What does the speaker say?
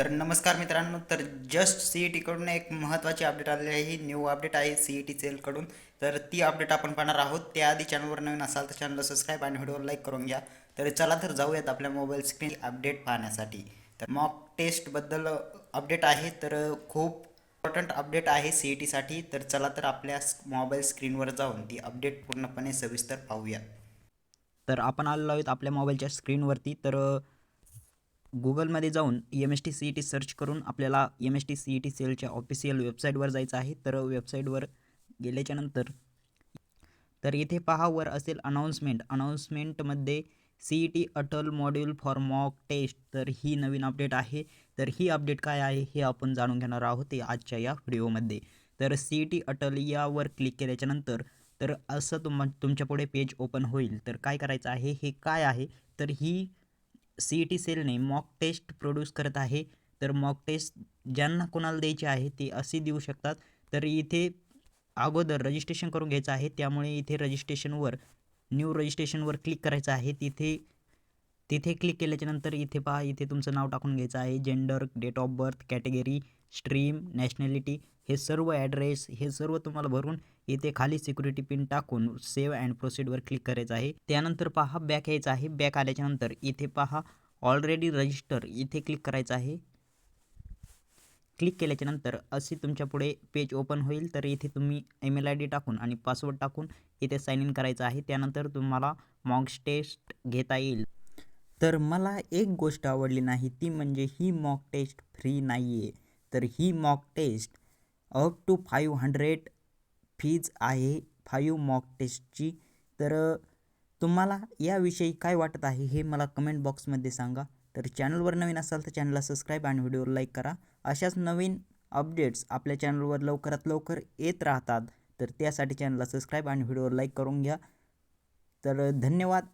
तर नमस्कार मित्रांनो तर जस्ट सी ई टीकडून एक महत्त्वाची अपडेट आलेली आहे. ही न्यू अपडेट आहे सी ई टी सेलकडून तर ती अपडेट आपण पाहणार आहोत. त्याआधी चॅनलवर नवीन असाल तर चॅनलला सबस्क्राईब आणि व्हिडिओ लाईक करून घ्या. तर चला तर जाऊयात आपल्या मोबाईल स्क्रीन अपडेट पाहण्यासाठी. तर मॉक टेस्टबद्दल अपडेट आहे. तर खूप इम्पॉर्टंट अपडेट आहे सी ई टीसाठी तर चला तर आपल्या मोबाईल स्क्रीनवर जाऊन ती अपडेट पूर्णपणे सविस्तर पाहूया. तर आपण आलेलो आहोत आपल्या मोबाईलच्या स्क्रीनवरती तर गुगलमध्ये जाऊन M S T C E T search करून आपल्याला M S T C E T सेलच्या ऑफिशियल वेबसाईटवर जायचं आहे. तर वेबसाईटवर गेल्याच्यानंतर तर इथे पहा वर असेल announcement अनाऊन्समेंटमध्ये C E T Atal module for mock test तर ही नवीन अपडेट आहे. तर ही अपडेट काय आहे हे आपण जाणून घेणार आहोत ते आजच्या या व्हिडिओमध्ये तर सी ई टी अटल यावर क्लिक केल्याच्यानंतर तर असं तुम तुमच्यापुढे पेज ओपन होईल. तर काय करायचं आहे? हे काय आहे? तर ही सी ई टी सेलने मॉक टेस्ट प्रोड्यूस करत आहे. तर मॉक टेस्ट ज्यांना कोणाला द्यायची आहे ते असे देऊ शकतात. तर इथे अगोदर रजिस्ट्रेशन करून घ्यायचं आहे. त्यामुळे इथे रजिस्ट्रेशनवर न्यू रजिस्ट्रेशनवर क्लिक करायचं आहे. तिथे तिथे क्लिक केल्याच्यानंतर इथे पहा इथे तुमचं नाव टाकून घ्यायचं आहे. Gender date of birth category stream nationality हे सर्व ॲड्रेस हे सर्व तुम्हाला भरून इथे खाली सिक्युरिटी पिन टाकून सेव्ह अँड प्रोसीडवर क्लिक करायचं आहे. त्यानंतर पहा बॅक यायचं आहे. बॅक आल्याच्यानंतर इथे पहा ऑलरेडी रजिस्टर इथे क्लिक करायचं आहे. क्लिक केल्याच्यानंतर असे तुमच्यापुढे पेज ओपन होईल. तर इथे तुम्ही ईमेल आय डी टाकून आणि पासवर्ड टाकून इथे साईन इन करायचं आहे. त्यानंतर तुम्हाला मॉक टेस्ट घेता येईल. तर मला एक गोष्ट आवडली नाही ती म्हणजे ही मॉक टेस्ट फ्री नाही आहे तर ही mock test up to five hundred fees आहे फाईव्ह मॉक टेस्टची तर तुम्हाला याविषयी काय वाटत आहे हे मला कमेंट बॉक्समध्ये सांगा. तर चॅनलवर नवीन असाल तर चॅनलला सबस्क्राईब आणि व्हिडिओ लाईक करा. अशाच नवीन अपडेट्स आपल्या चॅनलवर लवकरात लवकर येत राहतात. तर त्यासाठी चॅनलला सबस्क्राईब आणि व्हिडिओ लाईक करून घ्या. तर धन्यवाद.